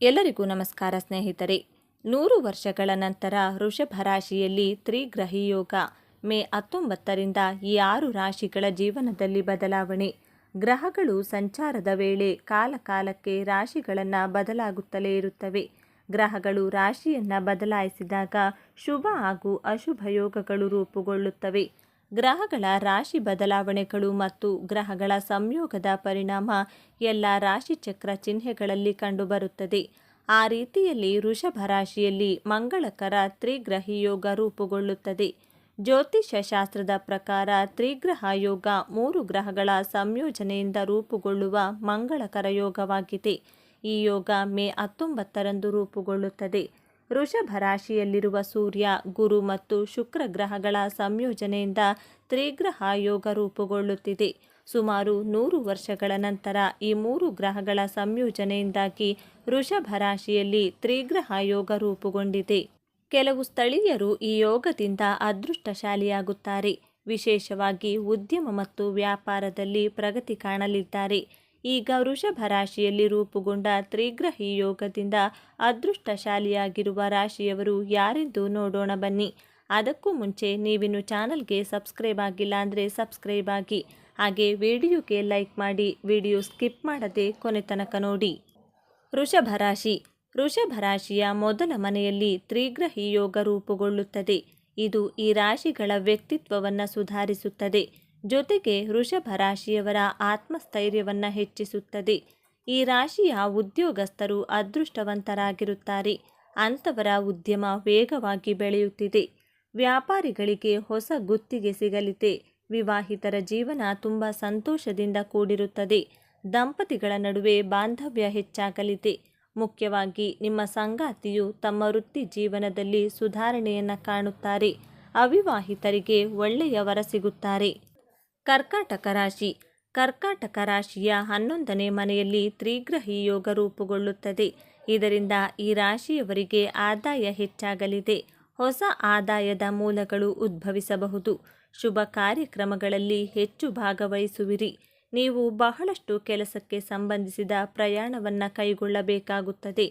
ಎಲ್ಲರಿಗೂ ನಮಸ್ಕಾರ ಸ್ನೇಹಿತರೆ. ನೂರು ವರ್ಷಗಳ ನಂತರ ವೃಷಭ ರಾಶಿಯಲ್ಲಿ ತ್ರಿಗ್ರಹಿ ಯೋಗ ಮೇ ಹತ್ತೊಂಬತ್ತರಿಂದ ಈ ಆರು ರಾಶಿಗಳ ಜೀವನದಲ್ಲಿ ಬದಲಾವಣೆ. ಗ್ರಹಗಳು ಸಂಚಾರದ ವೇಳೆ ಕಾಲಕಾಲಕ್ಕೆ ರಾಶಿಗಳನ್ನು ಬದಲಾಗುತ್ತಲೇ ಇರುತ್ತವೆ. ಗ್ರಹಗಳು ರಾಶಿಯನ್ನು ಬದಲಾಯಿಸಿದಾಗ ಶುಭ ಹಾಗೂ ಅಶುಭ ಯೋಗಗಳು ರೂಪುಗೊಳ್ಳುತ್ತವೆ. ಗ್ರಹಗಳ ರಾಶಿ ಬದಲಾವಣೆಗಳು ಮತ್ತು ಗ್ರಹಗಳ ಸಂಯೋಗದ ಪರಿಣಾಮ ಎಲ್ಲ ರಾಶಿಚಕ್ರ ಚಿಹ್ನೆಗಳಲ್ಲಿ ಕಂಡುಬರುತ್ತದೆ. ಆ ರೀತಿಯಲ್ಲಿ ವೃಷಭ ರಾಶಿಯಲ್ಲಿ ಮಂಗಳಕರ ತ್ರಿಗ್ರಹಿ ಯೋಗ ರೂಪುಗೊಳ್ಳುತ್ತದೆ. ಜ್ಯೋತಿಷ್ಯ ಶಾಸ್ತ್ರದ ಪ್ರಕಾರ ತ್ರಿಗ್ರಹ ಯೋಗ ಮೂರು ಗ್ರಹಗಳ ಸಂಯೋಜನೆಯಿಂದ ರೂಪುಗೊಳ್ಳುವ ಮಂಗಳಕರ ಯೋಗವಾಗಿದೆ. ಈ ಯೋಗ ಮೇ ಹತ್ತೊಂಬತ್ತರಂದು ರೂಪುಗೊಳ್ಳುತ್ತದೆ. ವೃಷಭ ರಾಶಿಯಲ್ಲಿರುವ ಸೂರ್ಯ, ಗುರು ಮತ್ತು ಶುಕ್ರ ಗ್ರಹಗಳ ಸಂಯೋಜನೆಯಿಂದ ತ್ರಿಗ್ರಹ ಯೋಗ ರೂಪುಗೊಳ್ಳುತ್ತಿದೆ. ಸುಮಾರು ನೂರು ವರ್ಷಗಳ ನಂತರ ಈ ಮೂರು ಗ್ರಹಗಳ ಸಂಯೋಜನೆಯಿಂದಾಗಿ ವೃಷಭ ರಾಶಿಯಲ್ಲಿ ತ್ರಿಗ್ರಹ ಯೋಗ ರೂಪುಗೊಂಡಿದೆ. ಕೆಲವು ಸ್ಥಳೀಯರು ಈ ಯೋಗದಿಂದ ಅದೃಷ್ಟಶಾಲಿಯಾಗುತ್ತಾರೆ. ವಿಶೇಷವಾಗಿ ಉದ್ಯಮ ಮತ್ತು ವ್ಯಾಪಾರದಲ್ಲಿ ಪ್ರಗತಿ ಕಾಣಲಿದ್ದಾರೆ. ಈಗ ವೃಷಭ ರಾಶಿಯಲ್ಲಿ ರೂಪುಗೊಂಡ ತ್ರಿಗ್ರಹಿ ಯೋಗದಿಂದ ಅದೃಷ್ಟಶಾಲಿಯಾಗಿರುವ ರಾಶಿಯವರು ಯಾರೆಂದು ನೋಡೋಣ ಬನ್ನಿ. ಅದಕ್ಕೂ ಮುಂಚೆ ನೀವಿನ್ನು ಚಾನಲ್ಗೆ ಸಬ್ಸ್ಕ್ರೈಬ್ ಆಗಿಲ್ಲ ಅಂದರೆ ಸಬ್ಸ್ಕ್ರೈಬ್ ಆಗಿ. ಹಾಗೆ ವಿಡಿಯೋಗೆ ಲೈಕ್ ಮಾಡಿ, ವಿಡಿಯೋ ಸ್ಕಿಪ್ ಮಾಡದೆ ಕೊನೆ ತನಕ ನೋಡಿ. ವೃಷಭ ರಾಶಿ. ವೃಷಭ ರಾಶಿಯ ಮೊದಲ ಮನೆಯಲ್ಲಿ ತ್ರಿಗ್ರಹಿ ಯೋಗ ರೂಪುಗೊಳ್ಳುತ್ತದೆ. ಇದು ಈ ರಾಶಿಗಳ ವ್ಯಕ್ತಿತ್ವವನ್ನು ಸುಧಾರಿಸುತ್ತದೆ. ಜೊತೆಗೆ ವೃಷಭ ರಾಶಿಯವರ ಆತ್ಮಸ್ಥೈರ್ಯವನ್ನು ಹೆಚ್ಚಿಸುತ್ತದೆ. ಈ ರಾಶಿಯ ಉದ್ಯೋಗಸ್ಥರು ಅದೃಷ್ಟವಂತರಾಗಿರುತ್ತಾರೆ. ಅಂಥವರ ಉದ್ಯಮ ವೇಗವಾಗಿ ಬೆಳೆಯುತ್ತಿದೆ. ವ್ಯಾಪಾರಿಗಳಿಗೆ ಹೊಸ ಗುತ್ತಿಗೆ ಸಿಗಲಿದೆ. ವಿವಾಹಿತರ ಜೀವನ ತುಂಬ ಸಂತೋಷದಿಂದ ಕೂಡಿರುತ್ತದೆ. ದಂಪತಿಗಳ ನಡುವೆ ಬಾಂಧವ್ಯ ಹೆಚ್ಚಾಗಲಿದೆ. ಮುಖ್ಯವಾಗಿ ನಿಮ್ಮ ಸಂಗಾತಿಯು ತಮ್ಮ ವೃತ್ತಿ ಜೀವನದಲ್ಲಿ ಸುಧಾರಣೆಯನ್ನು ಕಾಣುತ್ತಾರೆ. ಅವಿವಾಹಿತರಿಗೆ ಒಳ್ಳೆಯ ವರ ಸಿಗುತ್ತಾರೆ. ಕರ್ಕಾಟಕ ರಾಶಿ. ಕರ್ಕಾಟಕ ರಾಶಿಯ ಹನ್ನೊಂದನೇ ಮನೆಯಲ್ಲಿ ತ್ರಿಗ್ರಹಿ ಯೋಗ ರೂಪುಗೊಳ್ಳುತ್ತದೆ. ಇದರಿಂದ ಈ ರಾಶಿಯವರಿಗೆ ಆದಾಯ ಹೆಚ್ಚಾಗಲಿದೆ. ಹೊಸ ಆದಾಯದ ಮೂಲಗಳು ಉದ್ಭವಿಸಬಹುದು. ಶುಭ ಕಾರ್ಯಕ್ರಮಗಳಲ್ಲಿ ಹೆಚ್ಚು ಭಾಗವಹಿಸುವಿರಿ. ನೀವು ಬಹಳಷ್ಟು ಕೆಲಸಕ್ಕೆ ಸಂಬಂಧಿಸಿದ ಪ್ರಯಾಣವನ್ನು ಕೈಗೊಳ್ಳಬೇಕಾಗುತ್ತದೆ.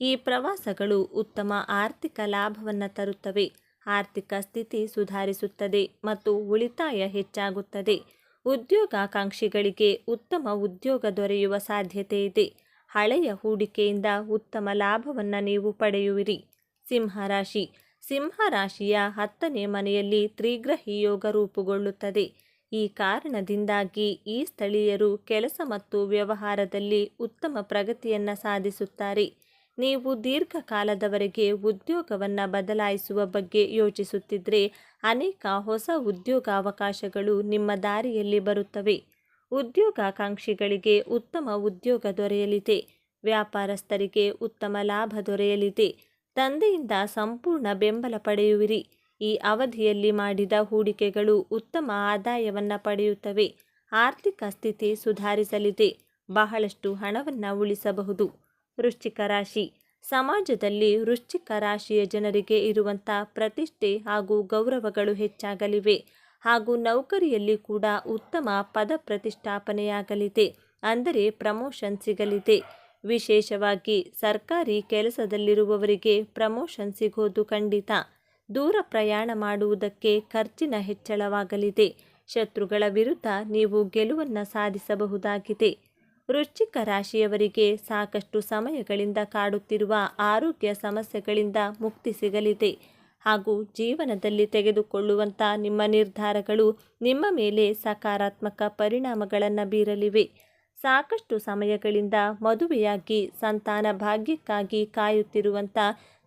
ಈ ಪ್ರವಾಸಗಳು ಉತ್ತಮ ಆರ್ಥಿಕ ಲಾಭವನ್ನು ತರುತ್ತವೆ. ಆರ್ಥಿಕ ಸ್ಥಿತಿ ಸುಧಾರಿಸುತ್ತದೆ ಮತ್ತು ಉಳಿತಾಯ ಹೆಚ್ಚಾಗುತ್ತದೆ. ಉದ್ಯೋಗಾಕಾಂಕ್ಷಿಗಳಿಗೆ ಉತ್ತಮ ಉದ್ಯೋಗ ದೊರೆಯುವ ಸಾಧ್ಯತೆ ಇದೆ. ಹಳೆಯ ಹೂಡಿಕೆಯಿಂದ ಉತ್ತಮ ಲಾಭವನ್ನು ನೀವು ಪಡೆಯುವಿರಿ. ಸಿಂಹರಾಶಿ. ಸಿಂಹರಾಶಿಯ ಹತ್ತನೇ ಮನೆಯಲ್ಲಿ ತ್ರಿಗ್ರಹಿ ಯೋಗ ರೂಪುಗೊಳ್ಳುತ್ತದೆ. ಈ ಕಾರಣದಿಂದಾಗಿ ಈ ಸ್ಥಳೀಯರು ಕೆಲಸ ಮತ್ತು ವ್ಯವಹಾರದಲ್ಲಿ ಉತ್ತಮ ಪ್ರಗತಿಯನ್ನು ಸಾಧಿಸುತ್ತಾರೆ. ನೀವು ದೀರ್ಘಕಾಲದವರೆಗೆ ಉದ್ಯೋಗವನ್ನು ಬದಲಾಯಿಸುವ ಬಗ್ಗೆ ಯೋಚಿಸುತ್ತಿದ್ದರೆ ಅನೇಕ ಹೊಸ ಉದ್ಯೋಗಾವಕಾಶಗಳು ನಿಮ್ಮ ದಾರಿಯಲ್ಲಿ ಬರುತ್ತವೆ. ಉದ್ಯೋಗಾಕಾಂಕ್ಷಿಗಳಿಗೆ ಉತ್ತಮ ಉದ್ಯೋಗ ದೊರೆಯಲಿದೆ. ವ್ಯಾಪಾರಸ್ಥರಿಗೆ ಉತ್ತಮ ಲಾಭ ದೊರೆಯಲಿದೆ. ತಂದೆಯಿಂದ ಸಂಪೂರ್ಣ ಬೆಂಬಲ ಪಡೆಯುವಿರಿ. ಈ ಅವಧಿಯಲ್ಲಿ ಮಾಡಿದ ಹೂಡಿಕೆಗಳು ಉತ್ತಮ ಆದಾಯವನ್ನು ಪಡೆಯುತ್ತವೆ. ಆರ್ಥಿಕ ಸ್ಥಿತಿ ಸುಧಾರಿಸಲಿದೆ. ಬಹಳಷ್ಟು ಹಣವನ್ನು ಉಳಿಸಬಹುದು. ವೃಶ್ಚಿಕ ರಾಶಿ. ಸಮಾಜದಲ್ಲಿ ವೃಶ್ಚಿಕ ರಾಶಿಯ ಜನರಿಗೆ ಇರುವಂಥ ಪ್ರತಿಷ್ಠೆ ಹಾಗೂ ಗೌರವಗಳು ಹೆಚ್ಚಾಗಲಿವೆ. ಹಾಗೂ ನೌಕರಿಯಲ್ಲಿ ಕೂಡ ಉತ್ತಮ ಪದ ಪ್ರತಿಷ್ಠಾಪನೆಯಾಗಲಿದೆ. ಅಂದರೆ ಪ್ರಮೋಷನ್ ಸಿಗಲಿದೆ. ವಿಶೇಷವಾಗಿ ಸರ್ಕಾರಿ ಕೆಲಸದಲ್ಲಿರುವವರಿಗೆ ಪ್ರಮೋಷನ್ ಸಿಗೋದು ಖಂಡಿತ. ದೂರ ಪ್ರಯಾಣ ಮಾಡುವುದಕ್ಕೆ ಖರ್ಚಿನ ಹೆಚ್ಚಳವಾಗಲಿದೆ. ಶತ್ರುಗಳ ವಿರುದ್ಧ ನೀವು ಗೆಲುವನ್ನು ಸಾಧಿಸಬಹುದಾಗಿದೆ. ವೃಶ್ಚಿಕ ರಾಶಿಯವರಿಗೆ ಸಾಕಷ್ಟು ಸಮಯಗಳಿಂದ ಕಾಡುತ್ತಿರುವ ಆರೋಗ್ಯ ಸಮಸ್ಯೆಗಳಿಂದ ಮುಕ್ತಿ ಸಿಗಲಿದೆ. ಹಾಗೂ ಜೀವನದಲ್ಲಿ ತೆಗೆದುಕೊಳ್ಳುವಂಥ ನಿಮ್ಮ ನಿರ್ಧಾರಗಳು ನಿಮ್ಮ ಮೇಲೆ ಸಕಾರಾತ್ಮಕ ಪರಿಣಾಮಗಳನ್ನು ಬೀರಲಿವೆ. ಸಾಕಷ್ಟು ಸಮಯಗಳಿಂದ ಮದುವೆಯಾಗಿ ಸಂತಾನ ಭಾಗ್ಯಕ್ಕಾಗಿ ಕಾಯುತ್ತಿರುವಂಥ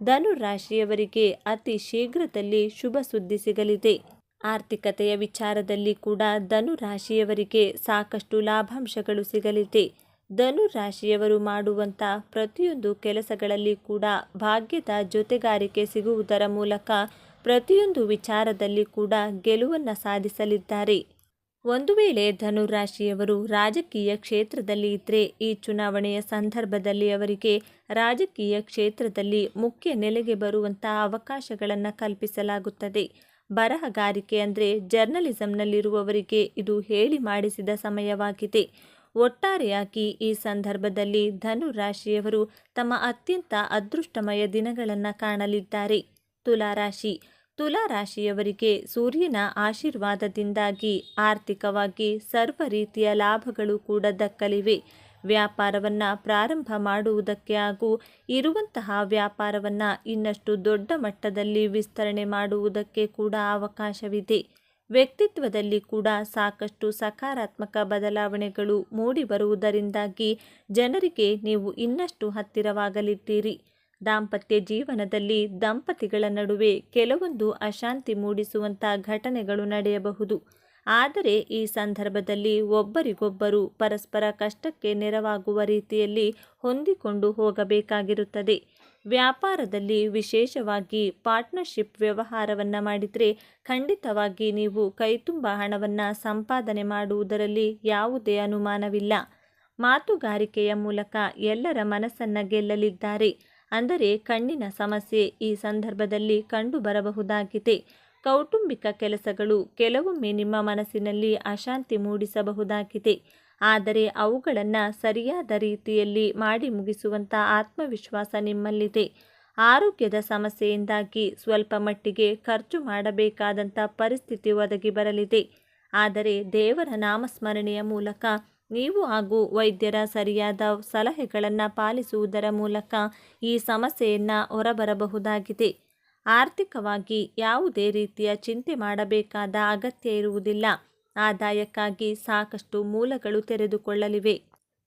ಧನುರಾಶಿಯವರಿಗೆ ಅತಿ ಶೀಘ್ರದಲ್ಲಿ ಶುಭ ಸುದ್ದಿ ಸಿಗಲಿದೆ. ಆರ್ಥಿಕತೆಯ ವಿಚಾರದಲ್ಲಿ ಕೂಡ ಧನುರಾಶಿಯವರಿಗೆ ಸಾಕಷ್ಟು ಲಾಭಾಂಶಗಳು ಸಿಗಲಿದೆ. ಧನುರಾಶಿಯವರು ಮಾಡುವಂಥ ಪ್ರತಿಯೊಂದು ಕೆಲಸಗಳಲ್ಲಿ ಕೂಡ ಭಾಗ್ಯದ ಜೊತೆಗಾರಿಕೆ ಸಿಗುವುದರ ಮೂಲಕ ಪ್ರತಿಯೊಂದು ವಿಚಾರದಲ್ಲಿ ಕೂಡ ಗೆಲುವನ್ನು ಸಾಧಿಸಲಿದ್ದಾರೆ. ಒಂದು ವೇಳೆ ಧನುರಾಶಿಯವರು ರಾಜಕೀಯ ಕ್ಷೇತ್ರದಲ್ಲಿ ಇದ್ದರೆ ಈ ಚುನಾವಣೆಯ ಸಂದರ್ಭದಲ್ಲಿ ಅವರಿಗೆ ರಾಜಕೀಯ ಕ್ಷೇತ್ರದಲ್ಲಿ ಮುಖ್ಯ ನೆಲೆಗೆ ಬರುವಂಥ ಅವಕಾಶಗಳನ್ನು ಕಲ್ಪಿಸಲಾಗುತ್ತದೆ. ಬರಹಗಾರಿಕೆ ಅಂದರೆ ಜರ್ನಲಿಸಂನಲ್ಲಿರುವವರಿಗೆ ಇದು ಹೇಳಿ ಮಾಡಿಸಿದ ಸಮಯವಾಗಿದೆ. ಒಟ್ಟಾರೆಯಾಗಿ ಈ ಸಂದರ್ಭದಲ್ಲಿ ಧನು ರಾಶಿಯವರು ತಮ್ಮ ಅತ್ಯಂತ ಅದೃಷ್ಟಮಯ ದಿನಗಳನ್ನು ಕಾಣಲಿದ್ದಾರೆ. ತುಲಾರಾಶಿ. ತುಲಾರಾಶಿಯವರಿಗೆ ಸೂರ್ಯನ ಆಶೀರ್ವಾದದಿಂದಾಗಿ ಆರ್ಥಿಕವಾಗಿ ಸರ್ವ ರೀತಿಯ ಲಾಭಗಳು ಕೂಡ ದಕ್ಕಲಿವೆ. ವ್ಯಾಪಾರವನ್ನು ಪ್ರಾರಂಭ ಮಾಡುವುದಕ್ಕೆ ಹಾಗೂ ಇರುವಂತಹ ವ್ಯಾಪಾರವನ್ನು ಇನ್ನಷ್ಟು ದೊಡ್ಡ ಮಟ್ಟದಲ್ಲಿ ವಿಸ್ತರಣೆ ಮಾಡುವುದಕ್ಕೆ ಕೂಡ ಅವಕಾಶವಿದೆ. ವ್ಯಕ್ತಿತ್ವದಲ್ಲಿ ಕೂಡ ಸಾಕಷ್ಟು ಸಕಾರಾತ್ಮಕ ಬದಲಾವಣೆಗಳು ಮೂಡಿ ಬರುವುದರಿಂದಾಗಿ ಜನರಿಗೆ ನೀವು ಇನ್ನಷ್ಟು ಹತ್ತಿರವಾಗಲಿದ್ದೀರಿ. ದಾಂಪತ್ಯ ಜೀವನದಲ್ಲಿ ದಂಪತಿಗಳ ನಡುವೆ ಕೆಲವೊಂದು ಅಶಾಂತಿ ಮೂಡಿಸುವಂಥ ಘಟನೆಗಳು ನಡೆಯಬಹುದು. ಆದರೆ ಈ ಸಂದರ್ಭದಲ್ಲಿ ಒಬ್ಬರಿಗೊಬ್ಬರು ಪರಸ್ಪರ ಕಷ್ಟಕ್ಕೆ ನೆರವಾಗುವ ರೀತಿಯಲ್ಲಿ ಹೊಂದಿಕೊಂಡು ಹೋಗಬೇಕಾಗಿರುತ್ತದೆ. ವ್ಯಾಪಾರದಲ್ಲಿ ವಿಶೇಷವಾಗಿ ಪಾರ್ಟ್ನರ್ಶಿಪ್ ವ್ಯವಹಾರವನ್ನು ಮಾಡಿದರೆ ಖಂಡಿತವಾಗಿ ನೀವು ಕೈತುಂಬ ಹಣವನ್ನು ಸಂಪಾದನೆ ಮಾಡುವುದರಲ್ಲಿ ಯಾವುದೇ ಅನುಮಾನವಿಲ್ಲ. ಮಾತುಗಾರಿಕೆಯ ಮೂಲಕ ಎಲ್ಲರ ಮನಸ್ಸನ್ನು ಗೆಲ್ಲಲಿದ್ದಾರೆ. ಅಂದರೆ ಕಣ್ಣಿನ ಸಮಸ್ಯೆ ಈ ಸಂದರ್ಭದಲ್ಲಿ ಕಂಡುಬರಬಹುದಾಗಿದೆ. ಕೌಟುಂಬಿಕ ಕೆಲಸಗಳು ಕೆಲವೊಮ್ಮೆ ನಿಮ್ಮ ಮನಸ್ಸಿನಲ್ಲಿ ಅಶಾಂತಿ ಮೂಡಿಸಬಹುದಾಗಿದೆ. ಆದರೆ ಅವುಗಳನ್ನು ಸರಿಯಾದ ರೀತಿಯಲ್ಲಿ ಮಾಡಿ ಮುಗಿಸುವಂಥ ಆತ್ಮವಿಶ್ವಾಸ ನಿಮ್ಮಲ್ಲಿದೆ. ಆರೋಗ್ಯದ ಸಮಸ್ಯೆಯಿಂದಾಗಿ ಸ್ವಲ್ಪ ಮಟ್ಟಿಗೆ ಖರ್ಚು ಮಾಡಬೇಕಾದಂಥ ಪರಿಸ್ಥಿತಿ ಒದಗಿ ಬರಲಿದೆ. ಆದರೆ ದೇವರ ನಾಮಸ್ಮರಣೆಯ ಮೂಲಕ ನೀವು ಹಾಗೂ ವೈದ್ಯರ ಸರಿಯಾದ ಸಲಹೆಗಳನ್ನು ಪಾಲಿಸುವುದರ ಮೂಲಕ ಈ ಸಮಸ್ಯೆಯನ್ನು ಹೊರಬರಬಹುದಾಗಿದೆ. ಆರ್ಥಿಕವಾಗಿ ಯಾವುದೇ ರೀತಿಯ ಚಿಂತೆ ಮಾಡಬೇಕಾದ ಅಗತ್ಯ ಇರುವುದಿಲ್ಲ. ಆದಾಯಕ್ಕಾಗಿ ಸಾಕಷ್ಟು ಮೂಲಗಳು ತೆರೆದುಕೊಳ್ಳಲಿವೆ.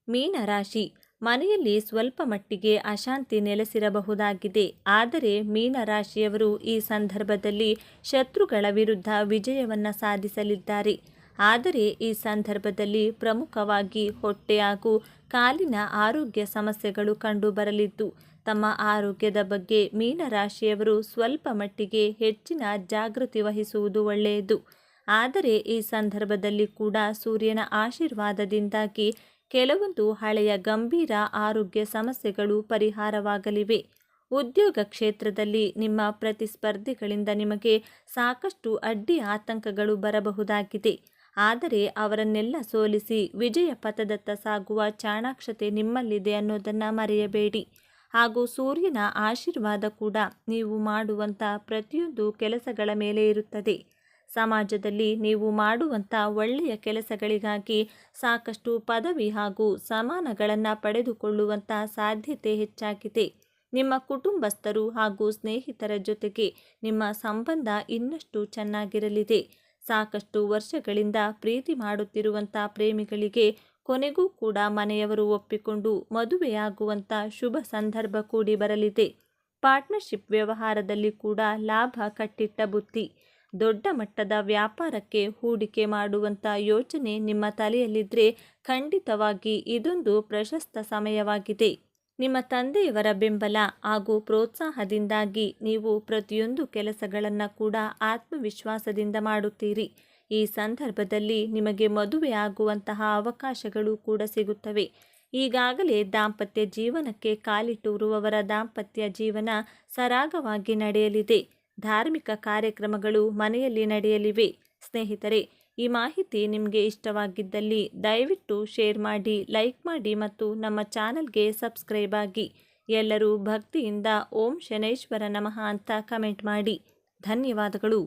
ಮೀನರಾಶಿ. ಮನೆಯಲ್ಲಿ ಸ್ವಲ್ಪ ಮಟ್ಟಿಗೆ ಅಶಾಂತಿ ನೆಲೆಸಿರಬಹುದಾಗಿದೆ. ಆದರೆ ಮೀನರಾಶಿಯವರು ಈ ಸಂದರ್ಭದಲ್ಲಿ ಶತ್ರುಗಳ ವಿರುದ್ಧ ವಿಜಯವನ್ನು ಸಾಧಿಸಲಿದ್ದಾರೆ. ಆದರೆ ಈ ಸಂದರ್ಭದಲ್ಲಿ ಪ್ರಮುಖವಾಗಿ ಹೊಟ್ಟೆ ಹಾಗೂ ಕಾಲಿನ ಆರೋಗ್ಯ ಸಮಸ್ಯೆಗಳು ಕಂಡುಬರಲಿದ್ದು ತಮ್ಮ ಆರೋಗ್ಯದ ಬಗ್ಗೆ ಮೀನರಾಶಿಯವರು ಸ್ವಲ್ಪ ಮಟ್ಟಿಗೆ ಹೆಚ್ಚಿನ ಜಾಗೃತಿ ವಹಿಸುವುದು ಒಳ್ಳೆಯದು. ಆದರೆ ಈ ಸಂದರ್ಭದಲ್ಲಿ ಕೂಡ ಸೂರ್ಯನ ಆಶೀರ್ವಾದದಿಂದಾಗಿ ಕೆಲವೊಂದು ಹಳೆಯ ಗಂಭೀರ ಆರೋಗ್ಯ ಸಮಸ್ಯೆಗಳು ಪರಿಹಾರವಾಗಲಿವೆ. ಉದ್ಯೋಗ ಕ್ಷೇತ್ರದಲ್ಲಿ ನಿಮ್ಮ ಪ್ರತಿಸ್ಪರ್ಧಿಗಳಿಂದ ನಿಮಗೆ ಸಾಕಷ್ಟು ಅಡ್ಡಿ ಆತಂಕಗಳು ಬರಬಹುದಾಗಿದೆ. ಆದರೆ ಅವರನ್ನೆಲ್ಲ ಸೋಲಿಸಿ ವಿಜಯ ಪಥದತ್ತ ಸಾಗುವ ಚಾಣಾಕ್ಷತೆ ನಿಮ್ಮಲ್ಲಿದೆ ಅನ್ನೋದನ್ನು ಮರೆಯಬೇಡಿ. ಹಾಗೂ ಸೂರ್ಯನ ಆಶೀರ್ವಾದ ಕೂಡ ನೀವು ಮಾಡುವಂಥ ಪ್ರತಿಯೊಂದು ಕೆಲಸಗಳ ಮೇಲೆ ಇರುತ್ತದೆ. ಸಮಾಜದಲ್ಲಿ ನೀವು ಮಾಡುವಂಥ ಒಳ್ಳೆಯ ಕೆಲಸಗಳಿಗಾಗಿ ಸಾಕಷ್ಟು ಪದವಿ ಹಾಗೂ ಸಮಾನಗಳನ್ನು ಪಡೆದುಕೊಳ್ಳುವಂಥ ಸಾಧ್ಯತೆ ಹೆಚ್ಚಾಗಿದೆ. ನಿಮ್ಮ ಕುಟುಂಬಸ್ಥರು ಹಾಗೂ ಸ್ನೇಹಿತರ ಜೊತೆಗೆ ನಿಮ್ಮ ಸಂಬಂಧ ಇನ್ನಷ್ಟು ಚೆನ್ನಾಗಿರಲಿದೆ. ಸಾಕಷ್ಟು ವರ್ಷಗಳಿಂದ ಪ್ರೀತಿ ಮಾಡುತ್ತಿರುವಂಥ ಪ್ರೇಮಿಗಳಿಗೆ ಕೊನೆಗೂ ಕೂಡ ಮನೆಯವರು ಒಪ್ಪಿಕೊಂಡು ಮದುವೆಯಾಗುವಂಥ ಶುಭ ಸಂದರ್ಭ ಕೂಡಿ ಬರಲಿದೆ. ಪಾರ್ಟ್ನರ್ಶಿಪ್ ವ್ಯವಹಾರದಲ್ಲಿ ಕೂಡ ಲಾಭ ಕಟ್ಟಿಟ್ಟ ಬುತ್ತಿ. ದೊಡ್ಡ ಮಟ್ಟದ ವ್ಯಾಪಾರಕ್ಕೆ ಹೂಡಿಕೆ ಮಾಡುವಂಥ ಯೋಚನೆ ನಿಮ್ಮ ತಲೆಯಲ್ಲಿದ್ದರೆ ಖಂಡಿತವಾಗಿ ಇದೊಂದು ಪ್ರಶಸ್ತ ಸಮಯವಾಗಿದೆ. ನಿಮ್ಮ ತಂದೆಯವರ ಬೆಂಬಲ ಹಾಗೂ ಪ್ರೋತ್ಸಾಹದಿಂದಾಗಿ ನೀವು ಪ್ರತಿಯೊಂದು ಕೆಲಸಗಳನ್ನು ಕೂಡ ಆತ್ಮವಿಶ್ವಾಸದಿಂದ ಮಾಡುತ್ತೀರಿ. ಈ ಸಂದರ್ಭದಲ್ಲಿ ನಿಮಗೆ ಮದುವೆ ಆಗುವಂತಹ ಅವಕಾಶಗಳು ಕೂಡ ಸಿಗುತ್ತವೆ. ಈಗಾಗಲೇ ದಾಂಪತ್ಯ ಜೀವನಕ್ಕೆ ಕಾಲಿಟ್ಟೂರುವವರ ದಾಂಪತ್ಯ ಜೀವನ ಸರಾಗವಾಗಿ ನಡೆಯಲಿದೆ. ಧಾರ್ಮಿಕ ಕಾರ್ಯಕ್ರಮಗಳು ಮನೆಯಲ್ಲಿ ನಡೆಯಲಿವೆ. ಸ್ನೇಹಿತರೆ, ಈ ಮಾಹಿತಿ ನಿಮಗೆ ಇಷ್ಟವಾಗಿದ್ದಲ್ಲಿ ದಯವಿಟ್ಟು ಶೇರ್ ಮಾಡಿ, ಲೈಕ್ ಮಾಡಿ ಮತ್ತು ನಮ್ಮ ಚಾನಲ್ಗೆ ಸಬ್ಸ್ಕ್ರೈಬ್ ಆಗಿ. ಎಲ್ಲರೂ ಭಕ್ತಿಯಿಂದ ಓಂ ಶನೈಶ್ವರ ನಮಃ ಅಂತ ಕಮೆಂಟ್ ಮಾಡಿ. ಧನ್ಯವಾದಗಳು.